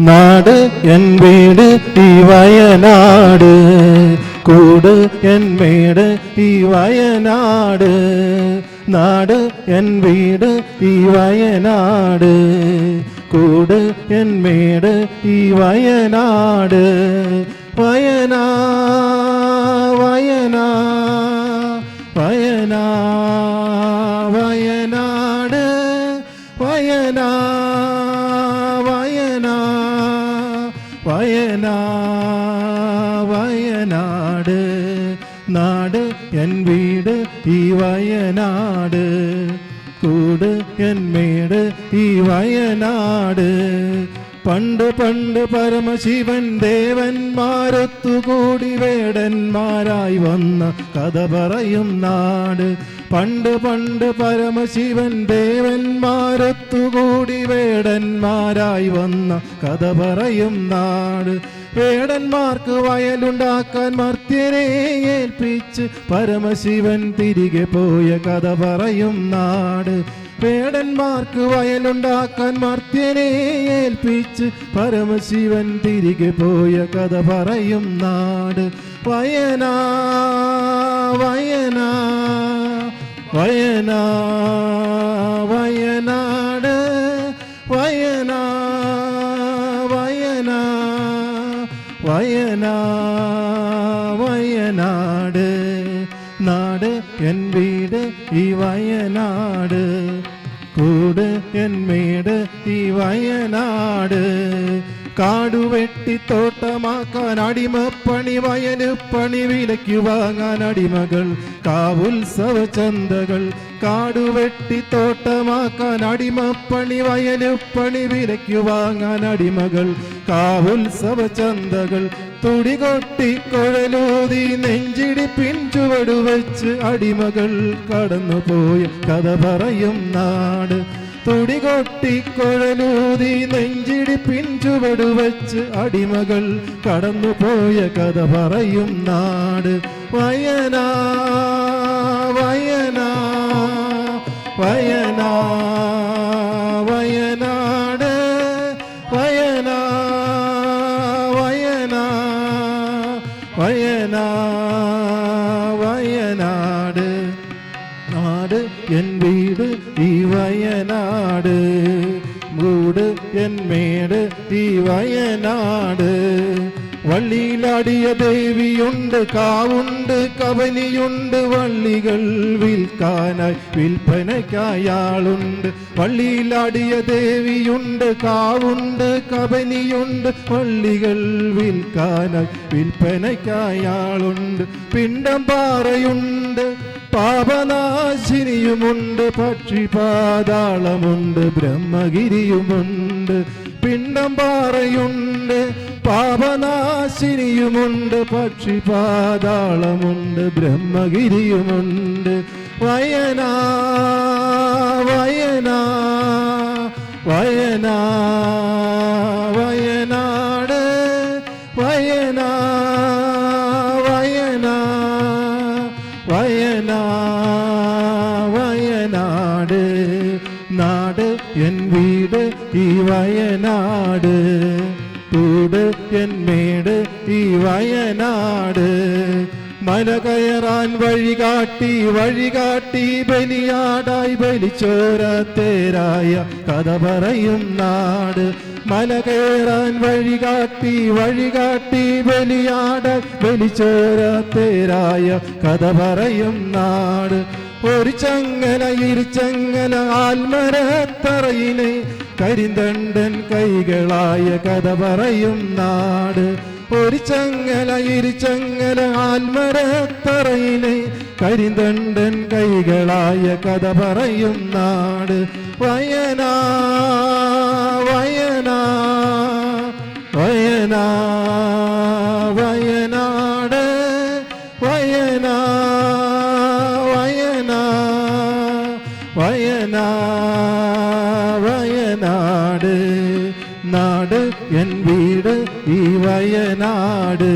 നാട് എൻ വീട് ഈ വയനാട്. കൂട് എൻ വീട് ഈ വയനാട്. നാട് എൻ വീട് ഈ വയനാട്. കൂട് എൻ വീട് ഈ വയനാട്. വയനാ വയനാ വയനാ. എൻ വീട് ഈ വയനാട്. കൂട് എൻ മേട് ഈ വയനാട്. പണ്ട് പണ്ട് പരമശിവൻ ദേവന്മാരൊത്തുകൂടി വേടന്മാരായി വന്ന കഥ പറയും നാട്. പണ്ട് പണ്ട് പരമശിവൻ ദേവന്മാരൊത്തുകൂടി വേടന്മാരായി വന്ന കഥ പറയും നാട്. വേടന്മാർക്ക് വയലുണ്ടാക്കാൻ മർത്യനെ ഏൽപ്പിച്ച് പരമശിവൻ തിരികെ പോയ കഥ പറയും നാട്. വേടന്മാർക്ക് വയലുണ്ടാക്കാൻ മർത്യനെ ഏൽപ്പിച്ച് പരമശിവൻ തിരികെ പോയ കഥ പറയും നാട്. വയനാ വയനാ വയനാ വയനാട്. വയനാ വയനാ വയനാട് നാട് എൻ വീട് ഈ വയനാട് കൂട് എൻ മേട് ഈ വയനാട് കാടുവെട്ടി തോട്ടമാക്കാൻ അടിമപ്പണി പണി വിലയ്ക്ക് വാങ്ങാൻ അടിമകൾ. കാവുത്സവ ചന്തകൾ കാടുവെട്ടി തോട്ടമാക്കാൻ അടിമപ്പണി പണി വിലയ്ക്ക് വാങ്ങാൻ അടിമകൾ. കാവുത്സവ ചന്തകൾ തുടികൊട്ടി കുഴലൂതി നെഞ്ചിടി പിൻചുവടു വെച്ച് അടിമകൾ കടന്നുപോയ. കഥ പറയും നാട് തുടികൊട്ടി കുഴലൂതി നെഞ്ചിടി പിൻചുവടു വെച്ച് അടിമകൾ കടന്നുപോയ കഥ പറയും നാട്. വയനാ വയനാ വയനാ വയനാട് മൂട് എൻ മേട് ഈ വയനാട് വള്ളിയിലാടിയ ദേവിയുണ്ട് കാവുണ്ട് കവനിയുണ്ട് വള്ളികൾ വിൽക്കാനായി വിൽപ്പനയ്ക്കായി ആളുണ്ട് വള്ളിയിലാടിയ ദേവിയുണ്ട് കാവുണ്ട് കവനിയുണ്ട് വള്ളികൾ വിൽക്കാനായി വിൽപ്പനയ്ക്കായി ആളുണ്ട് പിണ്ടം പാറയുണ്ട് പാപനാശിനിയുമുണ്ട് പക്ഷി പാതാളമുണ്ട് ബ്രഹ്മഗിരിയുമുണ്ട് പിണ്ടം പാറയുണ്ട് പാപനാശിനിയുമുണ്ട് പക്ഷി പാതാളമുണ്ട് ബ്രഹ്മഗിരിയുമുണ്ട്. വയനാ വയനാ വയനാ വയനാട് ഈ വയനാട് കൂട് എന്മേട് ഈ വയനാട്. മല കയറാൻ വഴികാട്ടി വഴികാട്ടി ബലിയാടായി ബലിച്ചോര തേരായ കഥ പറയും നാട്. മല കയറാൻ വഴികാട്ടി വഴികാട്ടി ബലിയാടായി ബലിച്ചോര തേരായ കഥ പറയും നാട്. ഒരു ചങ്ങല ഇരുചങ്ങല ആൽമരത്തറയിലെ കരിന്തണ്ടൻ കൈകളായ കഥ പറയും നാട്. ഒരു ചങ്ങല ഇരുചങ്ങല ആൽമരത്തറയിലെ കരിന്തണ്ടൻ കൈകളായ കഥ പറയും നാട്. വയനാ വയനാ വയനാ. ഈ വയനാട്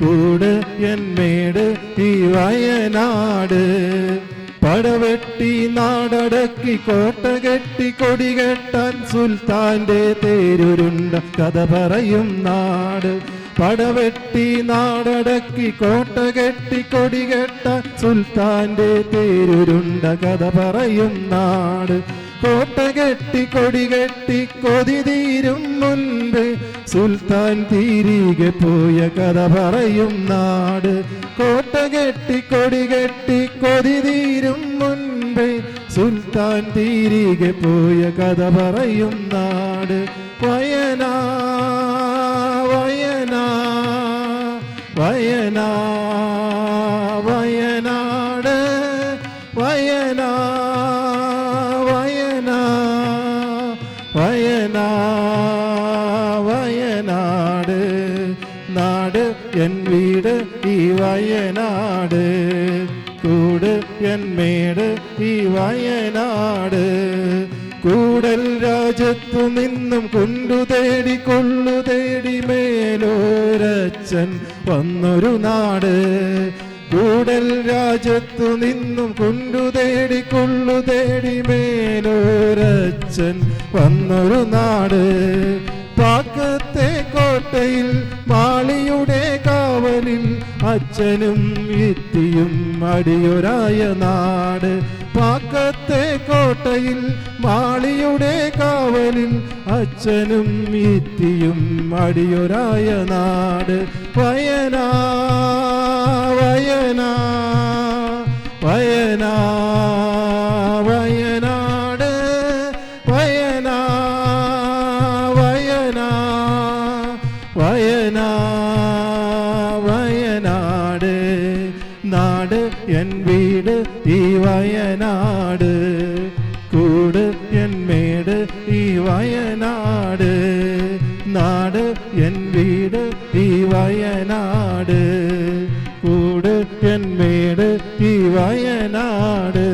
കൂട് എൻ മേട് ഈ വയനാട്. പടവെട്ടി നാടടക്കി കോട്ട കെട്ടി കൊടി കെട്ടാൻ സുൽത്താന്റെ തേരുരുണ്ട കഥ പറയും നാട്. പടവെട്ടി നാടടക്കി കോട്ട കെട്ടി കൊടി കെട്ടാൻ സുൽത്താന്റെ തേരുരുണ്ട കഥ പറയും നാട്. കോട്ട കെട്ടി കൊടി കെട്ടി കൊതി തീരും മുൻപ് സുൽത്താൻ തിരികെ പോയ കഥ പറയും നാട്. കോട്ട കെട്ടി കൊടി കെട്ടി കൊതി തീരും മുൻപ് സുൽത്താൻ തിരികെ പോയ കഥ പറയും നാട്. വയനാ വയനാ വയനാ. എൻ വീട് ഈ വയനാട്. കൂട് എൻ മേട് ഈ വയനാട്. കൂടൽ രാജ്യത്തു നിന്നും കൊണ്ടു തേടി കൊള്ളു തേടി മേലോരച്ചൻ വന്നൊരു നാട്. കൂടൽ രാജ്യത്തു നിന്നും കൊണ്ടു തേടി കൊള്ളു തേടി മേലോരച്ചൻ വന്നൊരു നാട്. പാക്കത്തെ കോട്ടയിൽ മാളിയുടെ കാവലിൽ അച്ഛനും ഇത്തിയും അടിയൊരായ നാട്. പാക്കത്തെ കോട്ടയിൽ മാളിയുടെ കാവലിൽ അച്ഛനും ഇത്തിയും അടിയൊരായ നാട്. വയനാ വയനാ വയനാ. വയനാട് കൂട് എൻ മേട് ഈ വയനാട്. നാട് എൻ വീട് ഈ വയനാട്. കൂട് എൻ ഈ വയനാട്.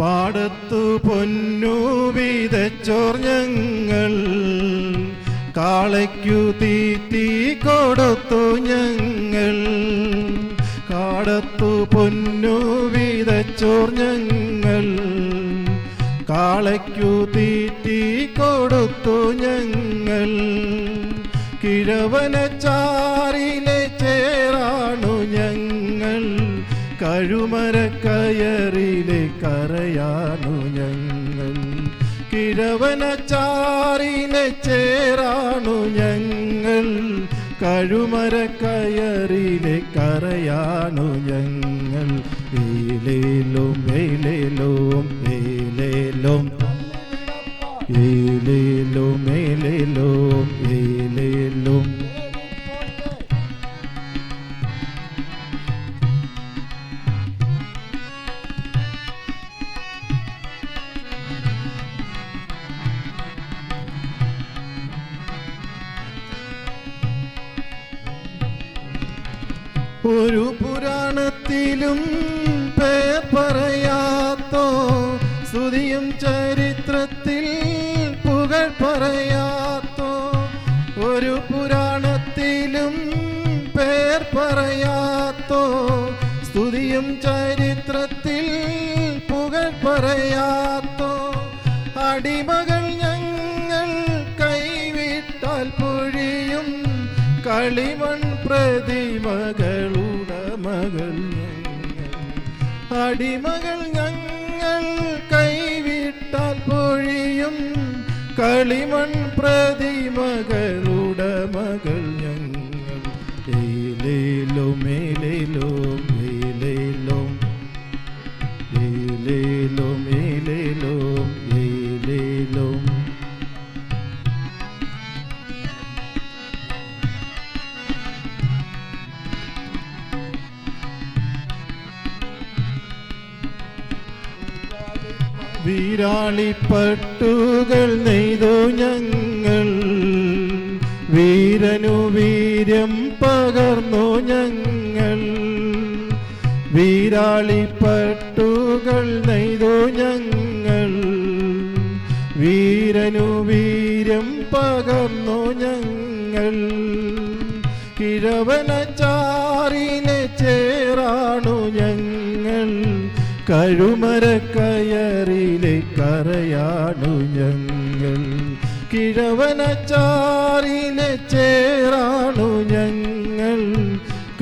പാടത്തു പൊന്നു വിതച്ചോർ ഞങ്ങൾ കാളയ്ക്കു തീറ്റി കൊടുത്തു ഞങ്ങൾ. കാടത്തു പൊന്നു വിതച്ചോർ ഞങ്ങൾ. കാളയ്ക്കു തീറ്റി കൊടുത്തു ഞങ്ങൾ. കിഴവനച്ചാറിലെ ചേറാണു ഞങ്ങൾ. കഴുമരക്കയറിലെ കരയാണു ഞങ്ങൾ. കിഴവനച്ചാറിലെ ചേറാണു ഞങ്ങൾ. കഴുമരക്കയറിലെ കരയാണു ഞങ്ങൾ. സ്തുതിയും ചരിത്രത്തിൽ പുകൾ പറയാത്തോ. അടിമകൾ ഞങ്ങൾ കൈവിട്ടാൽ പൊഴിയും കളിമൺ പ്രതിമകളുടെ മകൾ ഞങ്ങൾ. അടിമകൾ ഞങ്ങൾ കൈവിട്ടാൽ പൊഴിയും കളിമൺ പ്രതിമകളുടെ മകൾ ഞങ്ങൾ. ഏലേലോ മേലേലോ വീരാളിപ്പട്ടുകൾ നെയ്തു ഞങ്ങൾ. വീരനു വീര്യം പകർന്നു ഞങ്ങൾ. വീരാളിപ്പട്ടുകൾ നെയ്തു ഞങ്ങൾ. വീരനു വീര്യം പകർന്നു ഞങ്ങൾ. കിഴവനച്ചാറിനെ ചേരാണു ഞങ്ങൾ. കഴുമരക്കയറിലെ കരയാണു ഞങ്ങൾ. കിഴവനച്ചാറിലെ ചേറാണു ഞങ്ങൾ.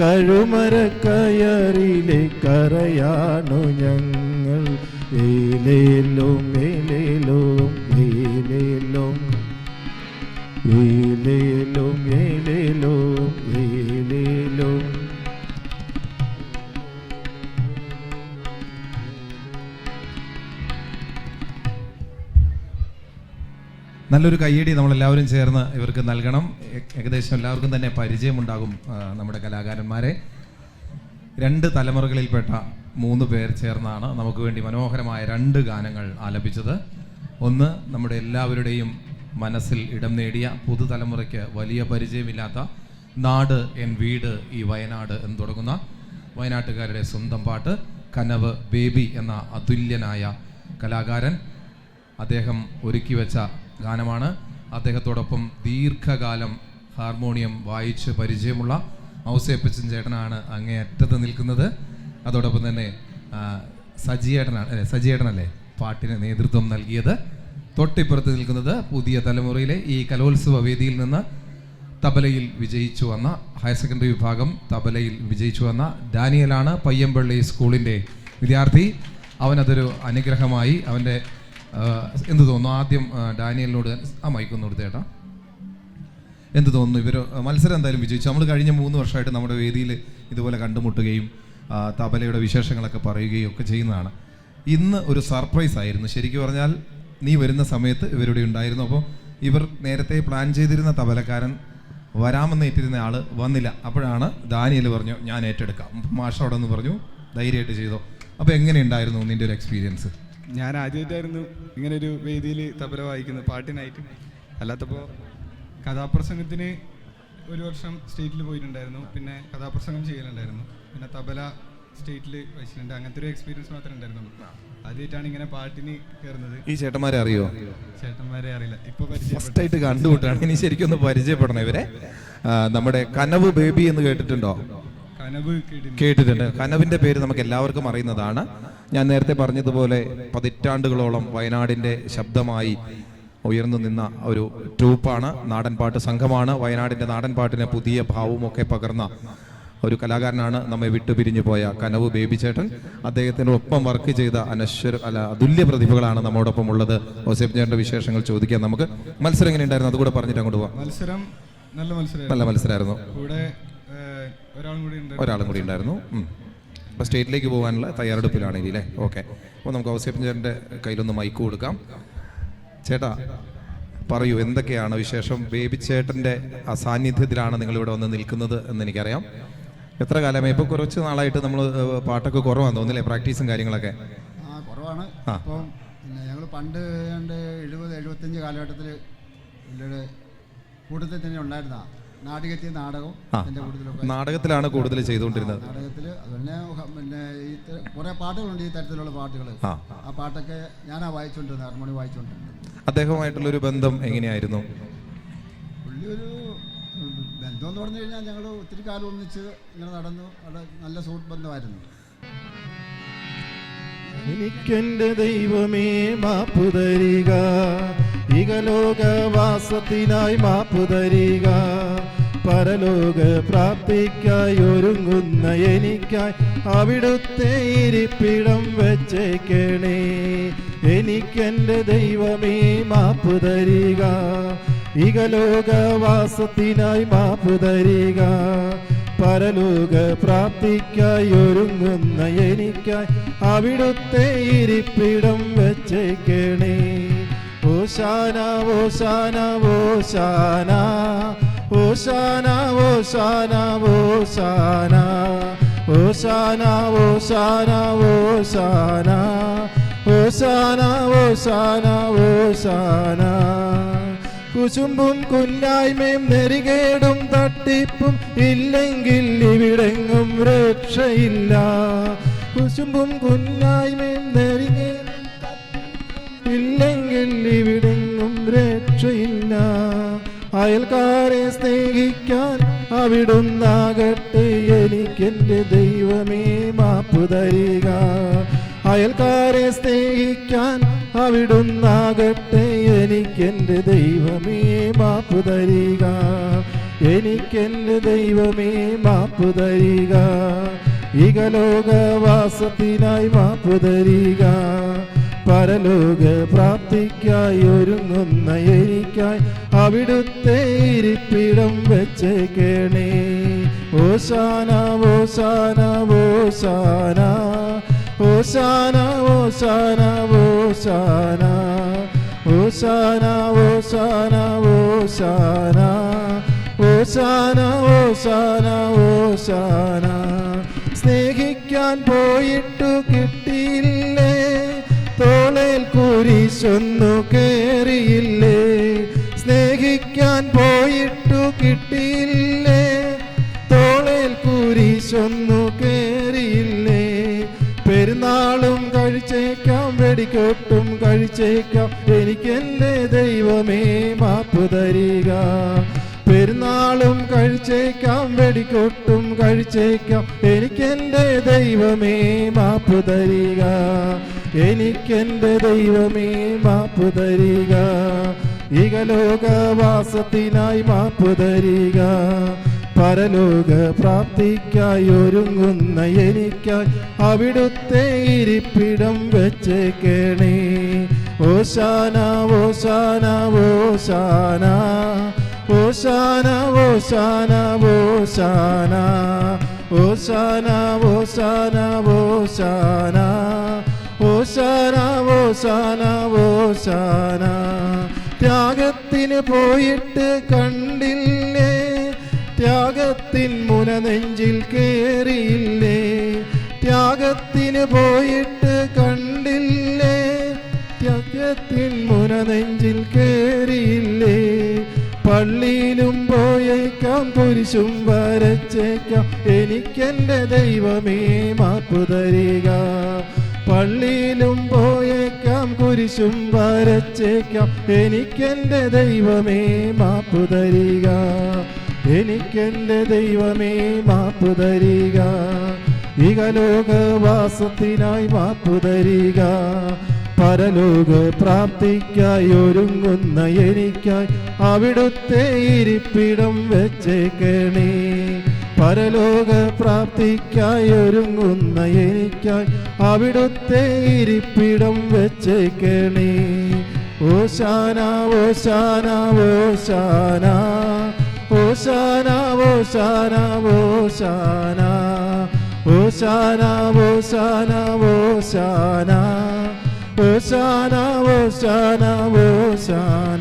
കഴുമരക്കയറിലെ കരയാണു ഞങ്ങൾ. ഏലേലും ഏലേലും ഏലേലും. ഏലേലും ഏലേലും. നല്ലൊരു കയ്യടി നമ്മളെല്ലാവരും ചേർന്ന് ഇവർക്ക് നൽകണം. ഏകദേശം എല്ലാവർക്കും തന്നെ പരിചയമുണ്ടാകും നമ്മുടെ കലാകാരന്മാരെ. രണ്ട് തലമുറകളിൽപ്പെട്ട മൂന്ന് പേർ ചേർന്നാണ് നമുക്ക് വേണ്ടി മനോഹരമായ രണ്ട് ഗാനങ്ങൾ ആലപിച്ചത്. ഒന്ന് നമ്മുടെ എല്ലാവരുടെയും മനസ്സിൽ ഇടം നേടിയ പുതുതലമുറയ്ക്ക് വലിയ പരിചയമില്ലാത്ത നാട് എൻ വീട് ഈ വയനാട് എന്ന് തുടങ്ങുന്ന വയനാട്ടുകാരുടെ സ്വന്തം പാട്ട് കനവ് ബേബി എന്ന അതുല്യനായ കലാകാരൻ. അദ്ദേഹം ഒരുക്കി വെച്ച ഗാനമാണ്. അദ്ദേഹത്തോടൊപ്പം ദീർഘകാലം ഹാർമോണിയം വായിച്ച് പരിചയമുള്ള ഔസേപ്പച്ചൻ ചേട്ടനാണ് അങ്ങേ അറ്റത്ത് നിൽക്കുന്നത്. അതോടൊപ്പം തന്നെ സജിയേട്ടനാണ് അല്ലെ സജിയേട്ടനല്ലേ പാട്ടിന് നേതൃത്വം നൽകിയത്. തൊട്ടിപ്പുറത്ത് നിൽക്കുന്നത് പുതിയ തലമുറയിലെ ഈ കലോത്സവ വേദിയിൽ നിന്ന് തബലയിൽ വിജയിച്ചു വന്ന ഹയർ സെക്കൻഡറി വിഭാഗം തബലയിൽ വിജയിച്ചു വന്ന ഡാനിയലാണ് പയ്യമ്പള്ളി സ്കൂളിന്റെ വിദ്യാർത്ഥി. അവനതൊരു അനുഗ്രഹമായി അവന്റെ എന്ത് തോന്നുന്നു? ആദ്യം ഡാനിയലിനോട് ആ മൈക്കൊന്ന് കൊടുത്തേട്ടാ എന്ത് തോന്നുന്നു? ഇവർ മത്സരം എന്തായാലും വിജയിച്ചു. നമ്മൾ കഴിഞ്ഞ മൂന്ന് വർഷമായിട്ട് നമ്മുടെ വേദിയിൽ ഇതുപോലെ കണ്ടുമുട്ടുകയും തബലയുടെ വിശേഷങ്ങളൊക്കെ പറയുകയും ഒക്കെ ചെയ്യുന്നതാണ്. ഇന്ന് ഒരു സർപ്രൈസ് ആയിരുന്നു. ശരിക്കും പറഞ്ഞാൽ നീ വരുന്ന സമയത്ത് ഇവരുടെ ഉണ്ടായിരുന്നു. അപ്പോൾ ഇവർ നേരത്തെ പ്ലാൻ ചെയ്തിരുന്ന തബലക്കാരൻ വരാമെന്ന് ഏറ്റിരുന്ന ആൾ വന്നില്ല. അപ്പോഴാണ് ദാനിയൽ പറഞ്ഞു ഞാൻ ഏറ്റെടുക്കാം. മാഷ് അവിടെ നിന്ന് പറഞ്ഞു ധൈര്യമായിട്ട് ചെയ്തോ. അപ്പോൾ എങ്ങനെയുണ്ടായിരുന്നു നിന്റെ ഒരു എക്സ്പീരിയൻസ് ഞാൻ ആദ്യമായിട്ടായിരുന്നു ഇങ്ങനെ ഒരു വേദിയിൽ തബല വായിക്കുന്നത് പാട്ടിനായിട്ട്. അല്ലാത്തപ്പോൾ കഥാപ്രസംഗത്തിന് ഒരു വർഷം സ്റ്റേറ്റിൽ പോയിട്ടുണ്ടായിരുന്നു പിന്നെ കഥാപ്രസംഗം ചെയ്യലുണ്ടായിരുന്നു പിന്നെ തബല സ്റ്റേറ്റിൽ വെച്ചിട്ടുണ്ട്. അങ്ങനത്തെ ഒരു എക്സ്പീരിയൻസ് മാത്രമേ ഉണ്ടായിരുന്നുള്ളൂ. ആദ്യമായിട്ടാണ് ഇങ്ങനെ പാട്ടിന് കയറുന്നത്. ഈ ചേട്ടന്മാരെ അറിയോ? ചേട്ടന്മാരെ അറിയില്ല. ഇപ്പൊ ഫസ്റ്റായിട്ട് ഫസ്റ്റ് ആയിട്ട് കണ്ടുമുട്ടാണ്. ഇനി ശരിക്കും ഒന്ന് പരിചയപ്പെടണം ഇവരെ. നമ്മുടെ കനവ് ബേബി എന്ന് കേട്ടിട്ടുണ്ടോ? കേട്ടിട്ടുണ്ട്. കനവിന്റെ പേര് നമുക്ക് എല്ലാവർക്കും അറിയുന്നതാണ്. ഞാൻ നേരത്തെ പറഞ്ഞതുപോലെ പതിറ്റാണ്ടുകളോളം വയനാടിന്റെ ശബ്ദമായി ഉയർന്നു നിന്ന ഒരു ട്രൂപ്പാണ് നാടൻപാട്ട് സംഘമാണ്. വയനാടിന്റെ നാടൻപാട്ടിന് പുതിയ ഭാവമൊക്കെ പകർന്ന ഒരു കലാകാരനാണ് നമ്മെ വിട്ടുപിരിഞ്ഞു പോയ കനവ് ബേബി ചേട്ടൻ അദ്ദേഹത്തിന്റെ ഒപ്പം വർക്ക് ചെയ്ത അനശ്വര അല്ല അതുല്യ പ്രതിഭകളാണ് നമ്മോടൊപ്പം ഉള്ളത്. ഓസേബ് ചേട്ടന്റെ വിശേഷങ്ങൾ ചോദിക്കാം നമുക്ക്. മത്സരം എങ്ങനെ ഉണ്ടായിരുന്നു അതുകൂടെ പറഞ്ഞിട്ട് അങ്ങോട്ട് പോവാം. മത്സരം നല്ല മത്സരം നല്ല മത്സരമായിരുന്നു. കൂടെ ഒരാളും കൂടി ഉണ്ട് ഒരാളും കൂടി ഉണ്ടായിരുന്നു. അപ്പോൾ സ്റ്റേറ്റിലേക്ക് പോകാനുള്ള തയ്യാറെടുപ്പിലാണ് ഇനി അല്ലേ ഓക്കെ. അപ്പോൾ നമുക്ക് ഔസേപ്പൻ ചേട്ടന്റെ കയ്യിലൊന്ന് മൈക്ക് കൊടുക്കാം. ചേട്ടാ പറയൂ എന്തൊക്കെയാണ് വിശേഷം? ബേബി ചേട്ടന്റെ അസാന്നിധ്യത്തിലാണ് നിങ്ങളിവിടെ വന്ന് നിൽക്കുന്നത് എന്ന് എനിക്കറിയാം എത്ര കാലമായി? ഇപ്പോൾ കുറച്ച് നാളായിട്ട് നമ്മൾ പാട്ടൊക്കെ കുറവാണ് തോന്നില്ലേ പ്രാക്ടീസും കാര്യങ്ങളൊക്കെ? ആ കുറവാണ്. അപ്പം പിന്നെ ഞങ്ങൾ പണ്ട് എഴുപത് എഴുപത്തഞ്ച് കാലഘട്ടത്തിൽ കൂട്ടത്തിൽ തന്നെ ഉണ്ടായിരുന്ന നാടകം നാടകത്തിലാണ് കൂടുതൽ ചെയ്തുകൊണ്ടിരുന്നത്. നാടകത്തിൽ അതുപോലെ പിന്നെ ഈ ത- കുറേ പാട്ടുകളുണ്ട് ഈ തരത്തിലുള്ള പാട്ടുകൾ. ആ. ആ പാട്ടൊക്കെ ഞാനാ വായിച്ചുകൊണ്ടിരുന്നത് ഹാർമോണി വായിച്ചുകൊണ്ടിരുന്നത്. അദ്ദേഹവുമായിട്ടുള്ളൊരു ബന്ധം എങ്ങനെയായിരുന്നു? പുള്ളി ഒരു ബന്ധം എന്ന് പറഞ്ഞു കഴിഞ്ഞാൽ ഞങ്ങൾ ഒത്തിരി കാലം ഒന്നിച്ച് ഇങ്ങനെ നടന്നു. അവിടെ നല്ല സുഹൃത്ത് ബന്ധമായിരുന്നു. എനിക്കെന്റെ ദൈവമേ മാപ്പു തരിക ഇകലോകവാസത്തിനായി മാപ്പു തരിക. പരലോക പ്രാപ്തിക്കായി ഒരുങ്ങുന്ന എനിക്കായി അവിടുത്തെ ഇരിപ്പിടം വെച്ചേക്കണേ. എനിക്കെന്റെ ദൈവമേ മാപ്പു തരിക. മാപ്പുതരിക മാപ്പു തരിക. പരലോക പ്രാപ്തിക്കായി ഒരുങ്ങുന്ന എനിക്കായി അവിടുത്തെ ഇരിപ്പിടം വെച്ചേക്കണേ. ഓശാന ഓശാന ഓശാന. ഓശാന ഓശാന ഓശാന. ഓശാന ഓശാന ഓശാന. ഓശാന ഓശാന ഓശാന. കുശുമ്പും കുന്നായ്മയും നെറികേടും തട്ടിപ്പും ഇല്ലെങ്കിൽ ഇവിടെങ്ങും രക്ഷയില്ല. കുശുമ്പും കുന്നായ്മയും നെറികേടും തട്ടിപ്പും ഇല്ലെങ്കിൽ ഇവിടെങ്ങും രക്ഷയില്ല. അയൽക്കാരെ സ്നേഹിക്കാൻ അവിടുന്നാകട്ടെ എനിക്കെന്റെ ദൈവമേ മാപ്പ് തരിക. അയൽക്കാരെ സ്നേഹിക്കാൻ അവിടുന്നാകട്ടെ എനിക്കെന്റെ ദൈവമേ മാപ്പ് തരിക. എനിക്കെന്റെ ദൈവമേ മാപ്പ് തരിക. ഇകലോകവാസത്തിനായി മാപ്പ് തരിക. പരലോക പ്രാപ്തിക്കായി ഒരുങ്ങുന്ന എനിക്കായി അവിടുത്തെ ഇരിപ്പിടം വെച്ചേക്കണേ ഓശാന ഓശാന ഓശാന. ഓശാന ഓശാന ഓശാന. ഓശാന ഓശാന ഓശാന. ഓശാന ഓശാന ഓശാന. സ്നേഹിക്കാൻ പോയിട്ടു തോളേൽ കുരിശൊന്നു കേറിയില്ലേ? സ്നേഹിക്കാൻ പോയിട്ടു കിട്ടിയില്ലേ? തോളേൽ കുരിശൊന്നു കേറിയില്ലേ? പെരുന്നാളും കഴിച്ചേക്കാം വെടിക്കൊട്ടും കഴിച്ചേക്കാം. എനിക്കെന്റെ ദൈവമേ മാപ്പു തരിക. പെരുന്നാളും കഴിച്ചേക്കാം വെടിക്കൊട്ടും കഴിച്ചേക്കാം. എനിക്കെന്റെ ദൈവമേ മാപ്പു തരിക. എനിക്കെന്റെ ദൈവമേ മാപ്പ് തരിക. ഇകലോകവാസത്തിനായി മാപ്പ് തരിക. പരലോക പ്രാപ്തിക്കായി ഒരുങ്ങുന്ന എനിക്കായി അവിടുത്തെ ഇരിപ്പിടം വെച്ചേക്കണേ. ഓശാന ഓശാന ഓശാന. ഓശാന ഓശാന ഓശാന. ഓശാന ഓശാന ഓശാന. ഓശാന ഓശാന ഓശാന. ത്യാഗത്തിന് പോയിട്ട് കണ്ടില്ലേ? ത്യാഗത്തിൻ മുന നെഞ്ചിൽ കയറിയില്ലേ ത്യാഗത്തിന് പോയിട്ട് കണ്ടില്ലേ? ത്യാഗത്തിൻ മുന നെഞ്ചിൽ കയറിയില്ലേ പള്ളിയിലും പോയേക്കാം കുരിശും വരച്ചേക്കാം. എനിക്കെന്റെ ദൈവമേ മാപ്പു തരിക. പള്ളിയിലും പോയേക്കാം കുരിശും വരച്ചേക്കാം. എനിക്കെന്റെ ദൈവമേ മാപ്പു തരിക. എനിക്കെന്റെ ദൈവമേ മാപ്പു തരിക. ഇകലോകവാസത്തിനായി മാപ്പു തരിക. പരലോക പ്രാപ്തിക്കായി ഒരുങ്ങുന്ന എനിക്കായി അവിടുത്തെ ഇരിപ്പിടം വെച്ചേക്കണേ. പരലോക പ്രാപ്തിക്കായി ഒരുങ്ങുന്ന അവിടുത്തെ ഇരിപ്പിടം വെച്ചേക്കണേ. ഓശാന ഓശാന ഓശാന. ഓശാന ഓശാന ഓശാന. ഓശാന ഓശാന ഓശാന. ഓശാന ഓശാന ഓശാന.